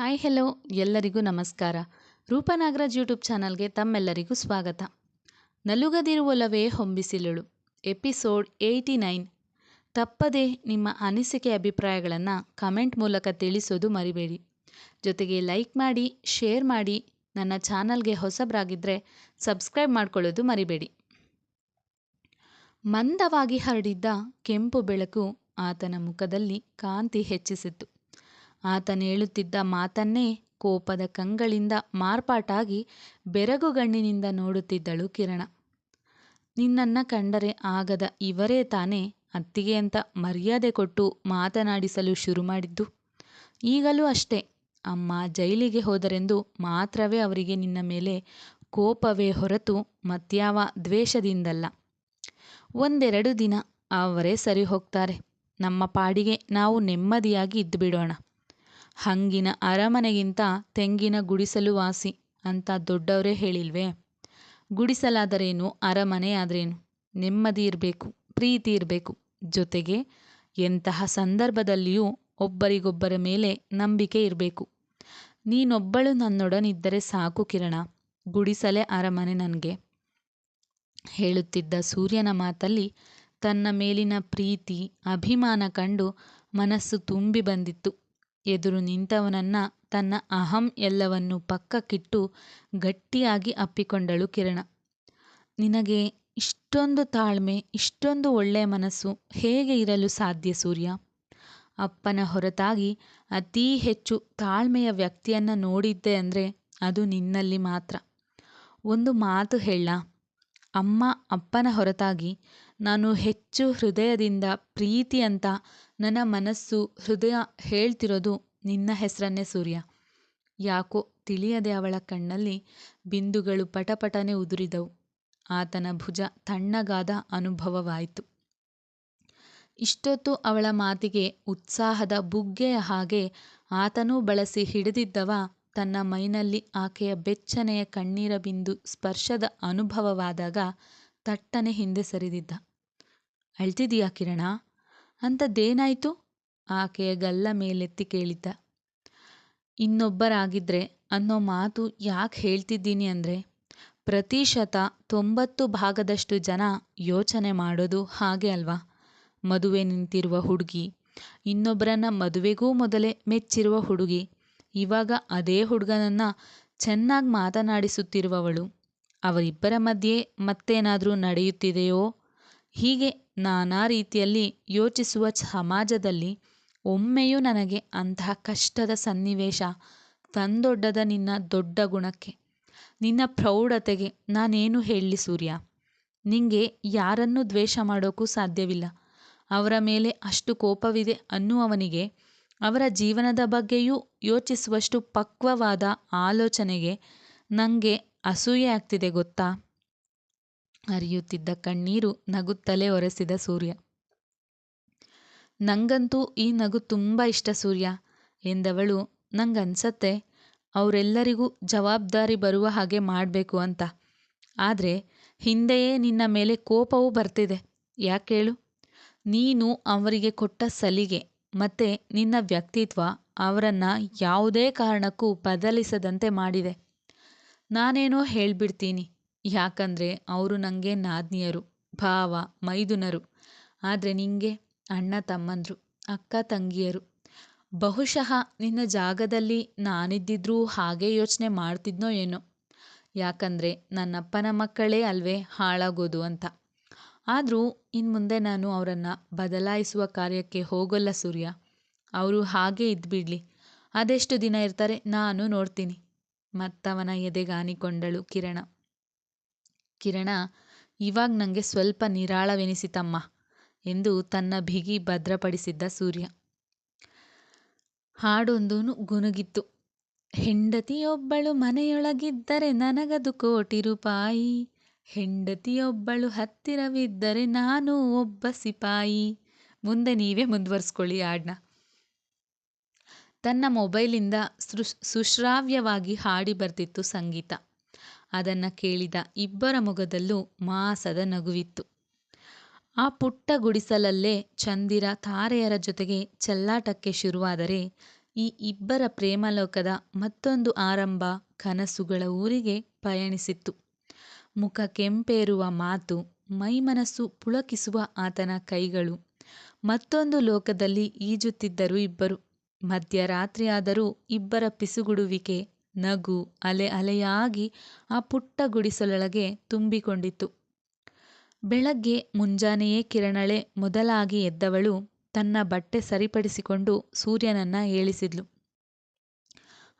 Hi hello ಎಲ್ಲರಿಗೂ ನಮಸ್ಕಾರ. ರೂಪನಾಗರಾಜ್ YouTube ಚಾನಲ್ಗೆ ತಮ್ಮೆಲ್ಲರಿಗೂ ಸ್ವಾಗತ. ನಲುಗದಿರುವಲವೇ ಹೊಂಬಿಸಿಲಳು. Episode eighty nine. ತಪ್ಪದೆ ನಿಮ್ಮ ಅನಿಸಿಕೆ ಅಭಿಪ್ರಾಯಗಳನ್ನು ಕಮೆಂಟ್ ಮೂಲಕ ತಿಳಿಸೋದು ಮರಿಬೇಡಿ. ಜೊತೆಗೆ ಲೈಕ್ ಮಾಡಿ, ಶೇರ್ ಮಾಡಿ, ನನ್ನ ಚಾನಲ್ಗೆ ಹೊಸಬರಾಗಿದ್ದರೆ ಸಬ್ಸ್ಕ್ರೈಬ್ ಮಾಡ್ಕೊಳ್ಳೋದು ಮರಿಬೇಡಿ. ಮಂದವಾಗಿ ಹರಡಿದ್ದ ಕೆಂಪು ಬೆಳಕು ಆತನ ಮುಖದಲ್ಲಿ ಕಾಂತಿ ಹೆಚ್ಚಿಸಿತು ಆತನೇಳುತ್ತಿದ್ದ ಮಾತನ್ನೇ ಕೋಪದ ಕಂಗಳಿಂದ ಮಾರ್ಪಾಟಾಗಿ ಬೆರಗುಗಣ್ಣಿನಿಂದ ನೋಡುತ್ತಿದ್ದಳು ಕಿರಣ. ನಿನ್ನನ್ನ ಕಂಡರೆ ಆಗದ ಇವರೇ ತಾನೇ ಅತ್ತಿಗೆ ಅಂತ ಮರ್ಯಾದೆ ಕೊಟ್ಟು ಮಾತನಾಡಿಸಲು ಶುರು ಮಾಡಿದ್ದು. ಈಗಲೂ ಅಷ್ಟೇ. ಅಮ್ಮ ಜೈಲಿಗೆ ಹೋದರೆಂದು ಮಾತ್ರವೇ ಅವರಿಗೆ ನಿನ್ನ ಮೇಲೆ ಕೋಪವೇ ಹೊರತು ಮತ್ಯಾವ ದ್ವೇಷದಿಂದಲ್ಲ. ಒಂದೆರಡು ದಿನ ಅವರೇ ಸರಿ ಹೋಗ್ತಾರೆ. ನಮ್ಮ ಪಾಡಿಗೆ ನಾವು ನೆಮ್ಮದಿಯಾಗಿ ಇದ್ದು ಬಿಡೋಣ ಹಂಗಿನ ಅರಮನೆಗಿಂತ ತೆಂಗಿನ ಗುಡಿಸಲು ವಾಸಿ ಅಂತ ದೊಡ್ಡವರೇ ಹೇಳಿಲ್ವೇ? ಗುಡಿಸಲಾದರೇನು, ಅರಮನೆ ಆದ್ರೇನು? ನೆಮ್ಮದಿ ಇರಬೇಕು, ಪ್ರೀತಿ ಇರಬೇಕು. ಜೊತೆಗೆ ಎಂತಹ ಸಂದರ್ಭದಲ್ಲಿಯೂ ಒಬ್ಬರಿಗೊಬ್ಬರ ಮೇಲೆ ನಂಬಿಕೆ ಇರಬೇಕು. ನೀನೊಬ್ಬಳು ನನ್ನೊಡನಿದ್ದರೆ ಸಾಕು ಕಿರಣ, ಗುಡಿಸಲೇ ಅರಮನೆ ನನಗೆ. ಹೇಳುತ್ತಿದ್ದ ಸೂರ್ಯನ ಮಾತಲ್ಲಿ ತನ್ನ ಮೇಲಿನ ಪ್ರೀತಿ, ಅಭಿಮಾನ ಕಂಡು ಮನಸ್ಸು ತುಂಬಿ ಬಂದಿತ್ತು. ಎದುರು ನಿಂತವನನ್ನ ತನ್ನ ಅಹಂ ಎಲ್ಲವನ್ನು ಪಕ್ಕಕ್ಕಿಟ್ಟು ಗಟ್ಟಿಯಾಗಿ ಅಪ್ಪಿಕೊಂಡಳು ಕಿರಣ. ನಿನಗೆ ಇಷ್ಟೊಂದು ತಾಳ್ಮೆ, ಇಷ್ಟೊಂದು ಒಳ್ಳೆಯ ಮನಸ್ಸು ಹೇಗೆ ಇರಲು ಸಾಧ್ಯ ಸೂರ್ಯ? ಅಪ್ಪನ ಹೊರತಾಗಿ ಅತೀ ಹೆಚ್ಚು ತಾಳ್ಮೆಯ ವ್ಯಕ್ತಿಯನ್ನು ನೋಡಿದ್ದೆ ಅಂದರೆ ಅದು ನಿನ್ನಲ್ಲಿ ಮಾತ್ರ. ಒಂದು ಮಾತು ಹೇಳ. ಅಮ್ಮ ಅಪ್ಪನ ಹೊರತಾಗಿ, ನಾನು ಹೆಚ್ಚು ಹೃದಯದಿಂದ ಪ್ರೀತಿ ಅಂತ ನನ್ನ ಮನಸ್ಸು ಹೃದಯ ಹೇಳ್ತಿರೋದು ನಿನ್ನ ಹೆಸರನ್ನೇ ಸೂರ್ಯ. ಯಾಕೋ ತಿಳಿಯದೆ ಅವಳ ಕಣ್ಣಲ್ಲಿ ಬಿಂದುಗಳು ಪಟಪಟನೆ ಉದುರಿದವು. ಆತನ ಭುಜ ತಣ್ಣಗಾದ ಅನುಭವವಾಯಿತು. ಇಷ್ಟೊತ್ತು ಅವಳ ಮಾತಿಗೆ ಉತ್ಸಾಹದ ಬುಗ್ಗೆಯ ಹಾಗೆ ಆತನೂ ಬಳಸಿ ಹಿಡಿದಿದ್ದವ ತನ್ನ ಮೈನಲ್ಲಿ ಆಕೆಯ ಬೆಚ್ಚನೆಯ ಕಣ್ಣೀರ ಬಿಂದು ಸ್ಪರ್ಶದ ಅನುಭವವಾದಾಗ ತಟ್ಟನೆ ಹಿಂದೆ ಸರಿದಿದ್ದ. ಅಳ್ತಿದೀಯಾ ಕಿರಣ? ಅಂಥದ್ದೇನಾಯಿತು ಆಕೆಯ ಗಲ್ಲ ಮೇಲೆತ್ತಿ ಕೇಳಿದ್ದ. ಇನ್ನೊಬ್ಬರಾಗಿದ್ರೆ ಅನ್ನೋ ಮಾತು ಯಾಕೆ ಹೇಳ್ತಿದ್ದೀನಿ ಅಂದರೆ, ಪ್ರತಿಶತ ತೊಂಬತ್ತು ಭಾಗದಷ್ಟು ಜನ ಯೋಚನೆ ಮಾಡೋದು ಹಾಗೆ ಅಲ್ವಾ? ಮದುವೆ ನಿಂತಿರುವ ಹುಡುಗಿ ಇನ್ನೊಬ್ಬರನ್ನ ಮದುವೆಗೂ ಮೊದಲೇ ಮೆಚ್ಚಿರುವ ಹುಡುಗಿ, ಇವಾಗ ಅದೇ ಹುಡುಗನನ್ನ ಚೆನ್ನಾಗಿ ಮಾತನಾಡಿಸುತ್ತಿರುವವಳು, ಅವರಿಬ್ಬರ ಮಧ್ಯೆ ಮತ್ತೇನಾದರೂ ನಡೆಯುತ್ತಿದೆಯೋ? ಹೀಗೆ ನಾನಾ ರೀತಿಯಲ್ಲಿ ಯೋಚಿಸುವ ಸಮಾಜದಲ್ಲಿ ಒಮ್ಮೆಯೂ ನನಗೆ ಅಂತಹ ಕಷ್ಟದ ಸನ್ನಿವೇಶ, ತಂದೊಡ್ಡದ ನಿನ್ನ ದೊಡ್ಡ ಗುಣಕ್ಕೆ, ನಿನ್ನ ಪ್ರೌಢತೆಗೆ ನಾನೇನು ಹೇಳಲಿ ಸೂರ್ಯ? ನಿಂಗೆ ಯಾರನ್ನೂ ದ್ವೇಷ ಮಾಡೋಕ್ಕೂ ಸಾಧ್ಯವಿಲ್ಲ. ಅವರ ಮೇಲೆ ಅಷ್ಟು ಕೋಪವಿದೆ ಅನ್ನುವವನಿಗೆ, ಅವರ ಜೀವನದ ಬಗ್ಗೆಯೂ ಯೋಚಿಸುವಷ್ಟು ಪಕ್ವವಾದ ಆಲೋಚನೆಗೆ ನನಗೆ ಅಸೂಯೆ ಆಗ್ತಿದೆ ಗೊತ್ತಾ? ಹರಿಯುತ್ತಿದ್ದ ಕಣ್ಣೀರು ನಗುತ್ತಲೇ ಒರೆಸಿದ ಸೂರ್ಯ. ನಂಗಂತೂ ಈ ನಗು ತುಂಬ ಇಷ್ಟ ಸೂರ್ಯ ಎಂದವಳು. ನಂಗನ್ಸತ್ತೆ, ಅವರೆಲ್ಲರಿಗೂ ಜವಾಬ್ದಾರಿ ಬರುವ ಹಾಗೆ ಮಾಡಬೇಕು ಅಂತ. ಆದರೆ ಹಿಂದೆಯೇ ನಿನ್ನ ಮೇಲೆ ಕೋಪವೂ ಬರ್ತಿದೆ. ಯಾಕೇಳು ನೀನು ಅವರಿಗೆ ಕೊಟ್ಟ ಸಲಿಗೆ ಮತ್ತೆ ನಿನ್ನ ವ್ಯಕ್ತಿತ್ವ ಅವರನ್ನು ಯಾವುದೇ ಕಾರಣಕ್ಕೂ ಬದಲಿಸದಂತೆ ಮಾಡಿದೆ. ನಾನೇನೋ ಹೇಳಿಬಿಡ್ತೀನಿ. ಯಾಕಂದರೆ ಅವರು ನನಗೆ ನಾದ್ನಿಯರು, ಭಾವ, ಮೈದುನರು. ಆದರೆ ನಿಂಗೆ ಅಣ್ಣ ತಮ್ಮಂದರು, ಅಕ್ಕ ತಂಗಿಯರು. ಬಹುಶಃ ನಿನ್ನ ಜಾಗದಲ್ಲಿ ನಾನಿದ್ದಿದ್ರೂ ಹಾಗೆ ಯೋಚನೆ ಮಾಡ್ತಿದ್ನೋ ಏನೋ. ಯಾಕಂದರೆ ನನ್ನಪ್ಪನ ಮಕ್ಕಳೇ ಅಲ್ವೇ ಹಾಳಾಗೋದು ಅಂತ. ಆದರೂ ಇನ್ನು ಮುಂದೆ ನಾನು ಅವರನ್ನು ಬದಲಾಯಿಸುವ ಕಾರ್ಯಕ್ಕೆ ಹೋಗೋಲ್ಲ ಸೂರ್ಯ. ಅವರು ಹಾಗೇ ಇದ್ಬಿಡ್ಲಿ ಅದೆಷ್ಟು ದಿನ ಇರ್ತಾರೆ ನಾನು ನೋಡ್ತೀನಿ. ಮತ್ತವನ ಎದೆಗಾನಿಕೊಂಡಳು ಕಿರಣ. ಕಿರಣ, ಇವಾಗ ನನಗೆ ಸ್ವಲ್ಪ ನಿರಾಳವೆನಿಸಿತಮ್ಮ ಎಂದು ತನ್ನ ಬಿಗಿ ಭದ್ರಪಡಿಸಿದ್ದ ಸೂರ್ಯ. ಹಾಡೊಂದೂನು ಗುನುಗಿತ್ತು. ಹೆಂಡತಿಯೊಬ್ಬಳು ಮನೆಯೊಳಗಿದ್ದರೆ ನನಗದು ಕೋಟಿ ರೂಪಾಯಿ, ಹೆಂಡತಿಯೊಬ್ಬಳು ಹತ್ತಿರವಿದ್ದರೆ ನಾನು ಒಬ್ಬ ಸಿಪಾಯಿ. ಮುಂದೆ ನೀವೇ ಮುಂದುವರಿಸ್ಕೊಳ್ಳಿ ಹಾಡನ್ನ ತನ್ನ ಮೊಬೈಲಿಂದ ಸೃಶ್, ಸುಶ್ರಾವ್ಯವಾಗಿ ಹಾಡಿ ಬರ್ತಿತ್ತು ಸಂಗೀತ. ಅದನ್ನು ಕೇಳಿದ ಇಬ್ಬರ ಮೊಗದಲ್ಲೂ ಮಾಸದ ನಗುವಿತ್ತು. ಆ ಪುಟ್ಟ ಗುಡಿಸಲಲ್ಲೇ ಚಂದಿರ ತಾರೆಯರ ಜೊತೆಗೆ ಚೆಲ್ಲಾಟಕ್ಕೆ ಶುರುವಾದರೆ ಈ ಇಬ್ಬರ ಪ್ರೇಮಲೋಕದ ಮತ್ತೊಂದು ಆರಂಭ ಕನಸುಗಳ ಊರಿಗೆ ಪಯಣಿಸಿತ್ತು. ಮುಖ ಕೆಂಪೇರುವ ಮಾತು ಮೈಮನಸ್ಸು ಪುಳಕಿಸುವ ಆತನ ಕೈಗಳು, ಮತ್ತೊಂದು ಲೋಕದಲ್ಲಿ ಈಜುತ್ತಿದ್ದರು ಇಬ್ಬರು. ಮಧ್ಯರಾತ್ರಿಯಾದರೂ ಇಬ್ಬರ ಪಿಸುಗುಡುವಿಕೆ ನಗು ಅಲೆ ಅಲೆಯಾಗಿ ಆ ಪುಟ್ಟ ಗುಡಿಸಲೊಳಗೆ ತುಂಬಿಕೊಂಡಿತ್ತು. ಬೆಳಗ್ಗೆ ಮುಂಜಾನೆಯೇ ಕಿರಣಳೆ ಮೊದಲಾಗಿ ಎದ್ದವಳು ತನ್ನ ಬಟ್ಟೆ ಸರಿಪಡಿಸಿಕೊಂಡು ಸೂರ್ಯನನ್ನ ಏಳಿಸಿದ್ಲು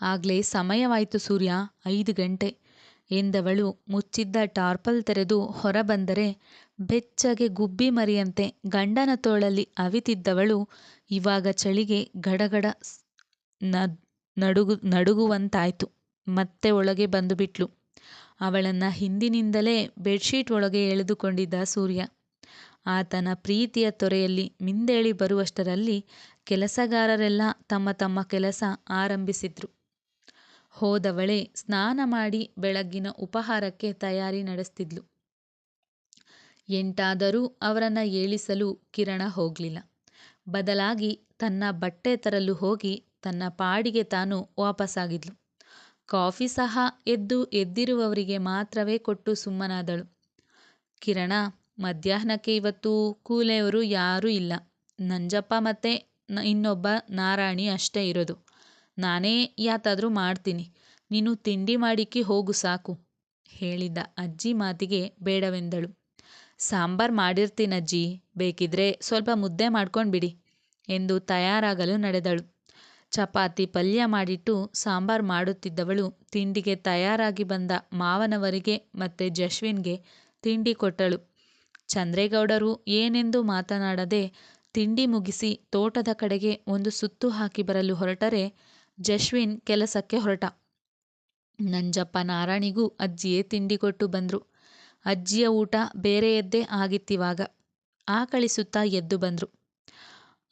ಆಗ್ಲೇ ಸಮಯವಾಯಿತು ಸೂರ್ಯ, ಐದು ಗಂಟೆ ಎಂದವಳು ಮುಚ್ಚಿದ್ದ ಟಾರ್ಪಲ್ ತೆರೆದು ಹೊರಬಂದರೆ ಬೆಚ್ಚಗೆ ಗುಬ್ಬಿ ಮರಿಯಂತೆ ಗಂಡನ ತೋಳಲ್ಲಿ ಅವಿತಿದ್ದವಳು ಇವಾಗ ಚಳಿಗೆ ಗಡಗಡ ನಡುಗು, ನಡುಗುವಂತಾಯ್ತು. ಮತ್ತೆ ಒಳಗೆ ಬಂದುಬಿಟ್ಲು. ಅವಳನ್ನ ಹಿಂದಿನಿಂದಲೇ ಬೆಡ್ಶೀಟ್ ಒಳಗೆ ಎಳೆದುಕೊಂಡಿದ್ದ ಸೂರ್ಯ. ಆತನ ಪ್ರೀತಿಯ ತೊರೆಯಲ್ಲಿ ಮಿಂದೇಳಿ ಬರುವಷ್ಟರಲ್ಲಿ ಕೆಲಸಗಾರರೆಲ್ಲ ತಮ್ಮ ತಮ್ಮ ಕೆಲಸ ಆರಂಭಿಸಿದ್ರು. ಹೋದವಳೆ ಸ್ನಾನ ಮಾಡಿ ಬೆಳಗ್ಗಿನ ಉಪಹಾರಕ್ಕೆ ತಯಾರಿ ನಡೆಸ್ತಿದ್ಲು. ಎಂಟಾದರೂ ಅವರನ್ನ ಏಳಿಸಲು ಕಿರಣ ಹೋಗಲಿಲ್ಲ. ಬದಲಾಗಿ ತನ್ನ ಬಟ್ಟೆ ತರಲು ಹೋಗಿ ತನ್ನ ಪಾಡಿಗೆ ತಾನು ವಾಪಸ್ಸಾಗಿದ್ಲು ಕಾಫಿ ಸಹ ಎದ್ದು ಎದ್ದಿರುವವರಿಗೆ ಮಾತ್ರವೇ ಕೊಟ್ಟು ಸುಮ್ಮನಾದಳು. ಕಿರಣ, ಮಧ್ಯಾಹ್ನಕ್ಕೆ ಇವತ್ತು ಕೂಲೆಯವರು ಯಾರೂ ಇಲ್ಲ. ನಂಜಪ್ಪ ಮತ್ತೆ ಇನ್ನೊಬ್ಬ ನಾರಾಣಿ ಅಷ್ಟೇ ಇರೋದು. ನಾನೇ ಯಾತಾದರೂ ಮಾಡ್ತೀನಿ. ನೀನು ತಿಂಡಿ ಮಾಡಿಕ್ಕಿ ಹೋಗು ಸಾಕು. ಹೇಳಿದ್ದ ಅಜ್ಜಿ ಮಾತಿಗೆ ಬೇಡವೆಂದಳು. ಸಾಂಬಾರ್ ಮಾಡಿರ್ತೀನಜ್ಜಿ ಬೇಕಿದ್ರೆ ಸ್ವಲ್ಪ ಮುದ್ದೆ ಮಾಡ್ಕೊಂಡ್ಬಿಡಿ ಎಂದು ತಯಾರಾಗಲು ನಡೆದಳು. ಚಪಾತಿ ಪಲ್ಯ ಮಾಡಿಟ್ಟು ಸಾಂಬಾರ್ ಮಾಡುತ್ತಿದ್ದವಳು ತಿಂಡಿಗೆ ತಯಾರಾಗಿ ಬಂದ ಮಾವನವರಿಗೆ ಮತ್ತೆ ಜಶ್ವಿನ್ಗೆ ತಿಂಡಿ ಕೊಟ್ಟಳು. ಚಂದ್ರೇಗೌಡರು ಏನೆಂದು ಮಾತನಾಡದೆ ತಿಂಡಿ ಮುಗಿಸಿ ತೋಟದ ಕಡೆಗೆ ಒಂದು ಸುತ್ತು ಹಾಕಿ ಬರಲು ಹೊರಟರೆ ಜಶ್ವಿನ್ ಕೆಲಸಕ್ಕೆ ಹೊರಟ. ನಂಜಪ್ಪ ನಾರಾಣಿಗೂ ಅಜ್ಜಿಯೇ ತಿಂಡಿ ಕೊಟ್ಟು ಬಂದ್ರು. ಅಜ್ಜಿಯ ಊಟ ಬೇರೆಯದ್ದೇ ಆಗಿತ್ತಿವಾಗ. ಆಕಳಿಸುತ್ತಾ ಎದ್ದು ಬಂದರು.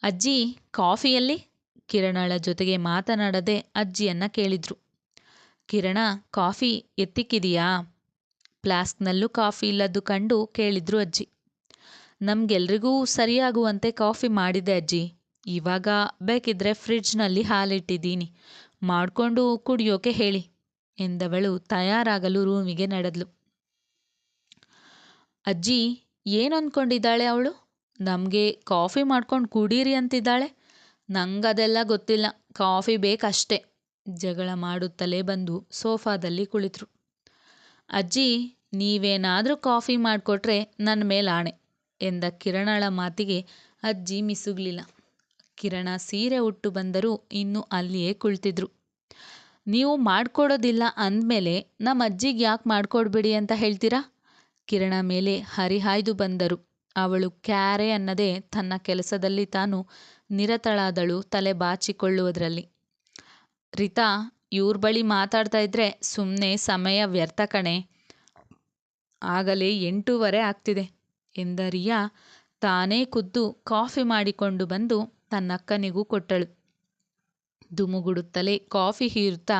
ಅಜ್ಜಿ, ಕಾಫಿಯಲ್ಲಿ? ಕಿರಣಳ ಜೊತೆಗೆ ಮಾತನಾಡದೆ ಅಜ್ಜಿಯನ್ನ ಕೇಳಿದ್ರು. ಕಿರಣ, ಕಾಫಿ ಎತ್ತಿಕ್ಕಿದೀಯಾ? ಫ್ಲಾಸ್ಕ್ನಲ್ಲೂ ಕಾಫಿ ಇಲ್ಲದ್ದು ಕಂಡು ಕೇಳಿದ್ರು ಅಜ್ಜಿ. ನಮ್ಗೆಲ್ರಿಗೂ ಸರಿಯಾಗುವಂತೆ ಕಾಫಿ ಮಾಡಿದೆ ಅಜ್ಜಿ. ಇವಾಗ ಬೇಕಿದ್ರೆ ಫ್ರಿಡ್ಜ್ನಲ್ಲಿ ಹಾಲಿಟ್ಟಿದ್ದೀನಿ. ಮಾಡಿಕೊಂಡು ಕುಡಿಯೋಕೆ ಹೇಳಿ ಎಂದವಳು ತಯಾರಾಗಲು ರೂಮಿಗೆ ನಡೆದ್ಲು. ಅಜ್ಜಿ ಏನು ಅಂದ್ಕೊಂಡಿದ್ದಾಳೆ ಅವಳು? ನಮಗೆ ಕಾಫಿ ಮಾಡ್ಕೊಂಡು ಕುಡೀರಿ ಅಂತಿದ್ದಾಳೆ. ನಂಗದೆಲ್ಲ ಗೊತ್ತಿಲ್ಲ. ಕಾಫಿ ಬೇಕಷ್ಟೇ. ಜಗಳ ಮಾಡುತ್ತಲೇ ಬಂದು ಸೋಫಾದಲ್ಲಿ ಕುಳಿತರು. ಅಜ್ಜಿ, ನೀವೇನಾದರೂ ಕಾಫಿ ಮಾಡಿಕೊಟ್ರೆ ನನ್ನ ಮೇಲೆ ಆಣೆ ಎಂದ ಕಿರಣಳ ಮಾತಿಗೆ ಅಜ್ಜಿ ಮಿಸುಗ್ಲಿಲ್ಲ. ಕಿರಣ ಸೀರೆ ಉಟ್ಟು ಬಂದರೂ ಇನ್ನೂ ಅಲ್ಲಿಯೇ ಕುಳಿತಿದ್ರು. ನೀವು ಮಾಡಿಕೊಡೋದಿಲ್ಲ ಅಂದಮೇಲೆ ನಮ್ಮ ಅಜ್ಜಿಗೆ ಯಾಕೆ ಮಾಡಿಕೊಡ್ಬೇಡಿ ಅಂತ ಹೇಳ್ತೀರಾ? ಕಿರಣ ಮೇಲೆ ಹರಿಹಾಯ್ದು ಬಂದರು. ಅವಳು ಕ್ಯಾರೆ ಅನ್ನದೆ ತನ್ನ ಕೆಲಸದಲ್ಲಿ ತಾನು ನಿರತಳಾದಳು ತಲೆ ಬಾಚಿಕೊಳ್ಳುವುದರಲ್ಲಿ. ರಿತಾ, ಇವ್ರ ಬಳಿ ಮಾತಾಡ್ತಾ ಇದ್ರೆ ಸುಮ್ಮನೆ ಸಮಯ ವ್ಯರ್ಥ ಕಣೆ. ಆಗಲೇ ಎಂಟೂವರೆ ಆಗ್ತಿದೆ ಎಂದ ರಿಯಾ ತಾನೇ ಖುದ್ದು ಕಾಫಿ ಮಾಡಿಕೊಂಡು ಬಂದು ತನ್ನಕ್ಕನಿಗೂ ಕೊಟ್ಟಳು. ದುಮುಗುಡುತ್ತಲೇ ಕಾಫಿ ಹೀರುತ್ತಾ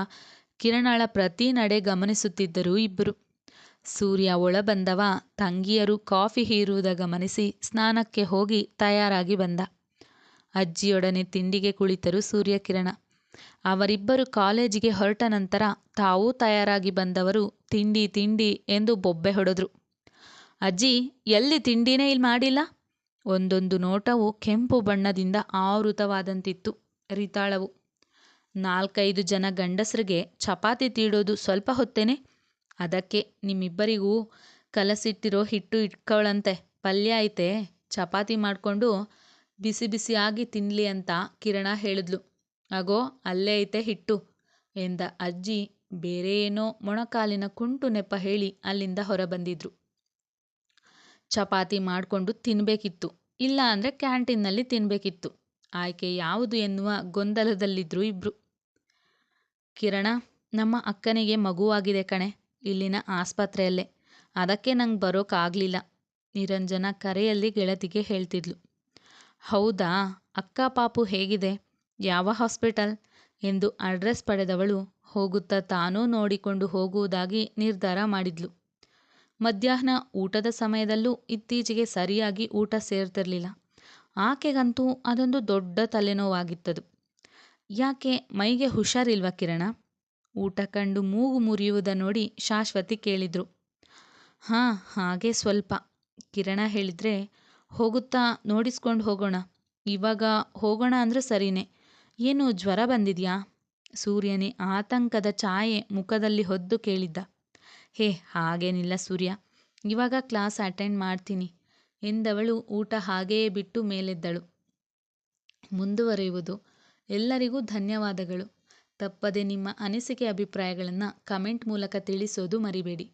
ಕಿರಣಳ ಪ್ರತಿ ನಡೆ ಗಮನಿಸುತ್ತಿದ್ದರು ಇಬ್ಬರು ಸೂರ್ಯ ಒಳಬಂದವ. ತಂಗಿಯರು ಕಾಫಿ ಹೀರುವುದ ಗಮನಿಸಿ ಸ್ನಾನಕ್ಕೆ ಹೋಗಿ ತಯಾರಾಗಿ ಬಂದ. ಅಜ್ಜಿಯೊಡನೆ ತಿಂಡಿಗೆ ಕುಳಿತರು ಸೂರ್ಯಕಿರಣ. ಅವರಿಬ್ಬರು ಕಾಲೇಜಿಗೆ ಹೊರಟ ನಂತರ ತಾವೂ ತಯಾರಾಗಿ ಬಂದವರು ತಿಂಡಿ ತಿಂಡಿ ಎಂದು ಬೊಬ್ಬೆ ಹೊಡೆದ್ರು. ಅಜ್ಜಿ, ಎಲ್ಲಿ ತಿಂಡಿನೇ ಇಲ್ಲಿ ಮಾಡಿಲ್ಲ? ಒಂದೊಂದು ನೋಟವು ಕೆಂಪು ಬಣ್ಣದಿಂದ ಆವೃತವಾದಂತಿತ್ತು, ರಿತಾಳವು. ನಾಲ್ಕೈದು ಜನ ಗಂಡಸರಿಗೆ ಚಪಾತಿ ತೀಡೋದು ಸ್ವಲ್ಪ ಹೊತ್ತೇನೆ? ಅದಕ್ಕೆ ನಿಮ್ಮಿಬ್ಬರಿಗೂ ಕಲಸಿಟ್ಟಿರೋ ಹಿಟ್ಟು ಇಟ್ಕೊಳ್ಳಂತೆ ಪಲ್ಯ ಐತೆ. ಚಪಾತಿ ಮಾಡಿಕೊಂಡು ಬಿಸಿ ಬಿಸಿಯಾಗಿ ತಿನ್ನಲಿ ಅಂತ ಕಿರಣ ಹೇಳಿದ್ಲು. ಅಗೋ, ಅಲ್ಲೇ ಐತೆ ಹಿಟ್ಟು ಎಂದ ಅಜ್ಜಿ. ಬೇರೆ ಏನೋ ಮೊಣಕಾಲಿನ ಕುಂಟು ನೆಪ ಹೇಳಿ ಅಲ್ಲಿಂದ ಹೊರಬಂದಿದ್ರು. ಚಪಾತಿ ಮಾಡಿಕೊಂಡು ತಿನ್ನಬೇಕಿತ್ತು ಇಲ್ಲ ಅಂದರೆ ಕ್ಯಾಂಟೀನ್ನಲ್ಲಿ ತಿನ್ನಬೇಕಿತ್ತು ಆಯ್ಕೆ ಯಾವುದು ಎನ್ನುವ ಗೊಂದಲದಲ್ಲಿದ್ರು ಇಬ್ರು. ಕಿರಣ, ನಮ್ಮ ಅಕ್ಕನಿಗೆ ಮಗುವಾಗಿದೆ ಕಣೆ. ಇಲ್ಲಿನ ಆಸ್ಪತ್ರೆಯಲ್ಲೇ. ಅದಕ್ಕೆ ನಂಗೆ ಬರೋಕ್ಕಾಗಲಿಲ್ಲ ನಿರಂಜನ ಕರೆಯಲ್ಲಿ ಗೆಳತಿಗೆ ಹೇಳ್ತಿದ್ಲು. ಹೌದಾ, ಅಕ್ಕ ಪಾಪು ಹೇಗಿದೆ? ಯಾವ ಹಾಸ್ಪಿಟಲ್? ಎಂದು ಅಡ್ರೆಸ್ ಪಡೆದವಳು ಹೋಗುತ್ತಾ ತಾನೂ ನೋಡಿಕೊಂಡು ಹೋಗುವುದಾಗಿ ನಿರ್ಧಾರ ಮಾಡಿದ್ಲು. ಮಧ್ಯಾಹ್ನ ಊಟದ ಸಮಯದಲ್ಲೂ ಇತ್ತೀಚೆಗೆ ಸರಿಯಾಗಿ ಊಟ ಸೇರ್ತಿರಲಿಲ್ಲ. ಆಕೆಗಂತೂ ಅದೊಂದು ದೊಡ್ಡ ತಲೆನೋವಾಗಿತ್ತದು. ಯಾಕೆ ಮೈಗೆ ಹುಷಾರಿಲ್ವಾ ಕಿರಣ? ಊಟ ಕಂಡು ಮೂಗು ಮುರಿಯುವುದ ನೋಡಿ ಶಾಶ್ವತಿ ಕೇಳಿದ್ರು. ಹಾಂ, ಹಾಗೆ ಸ್ವಲ್ಪ. ಕಿರಣ ಹೇಳಿದ್ರೆ, ಹೋಗುತ್ತಾ ನೋಡಿಸ್ಕೊಂಡು ಹೋಗೋಣ. ಇವಾಗ ಹೋಗೋಣ ಅಂದ್ರೆ ಸರಿನೇ. ಏನು ಜ್ವರ ಬಂದಿದ್ಯಾ? ಸೂರ್ಯನೇ ಆತಂಕದ ಛಾಯೆ ಮುಖದಲ್ಲಿ ಹೊದ್ದು ಕೇಳಿದ್ದ. ಹೇ, ಹಾಗೇನಿಲ್ಲ ಸೂರ್ಯ. ಇವಾಗ ಕ್ಲಾಸ್ ಅಟೆಂಡ್ ಮಾಡ್ತೀನಿ ಎಂದವಳು ಊಟ ಹಾಗೆಯೇ ಬಿಟ್ಟು ಮೇಲೆದ್ದಳು. ಮುಂದುವರಿಯುವುದು. ಎಲ್ಲರಿಗೂ ಧನ್ಯವಾದಗಳು. ತಪ್ಪದೆ ನಿಮ್ಮ ಅನಿಸಿಕೆ ಅಭಿಪ್ರಾಯಗಳನ್ನು ಕಮೆಂಟ್ ಮೂಲಕ ತಿಳಿಸೋದು ಮರಿಬೇಡಿ.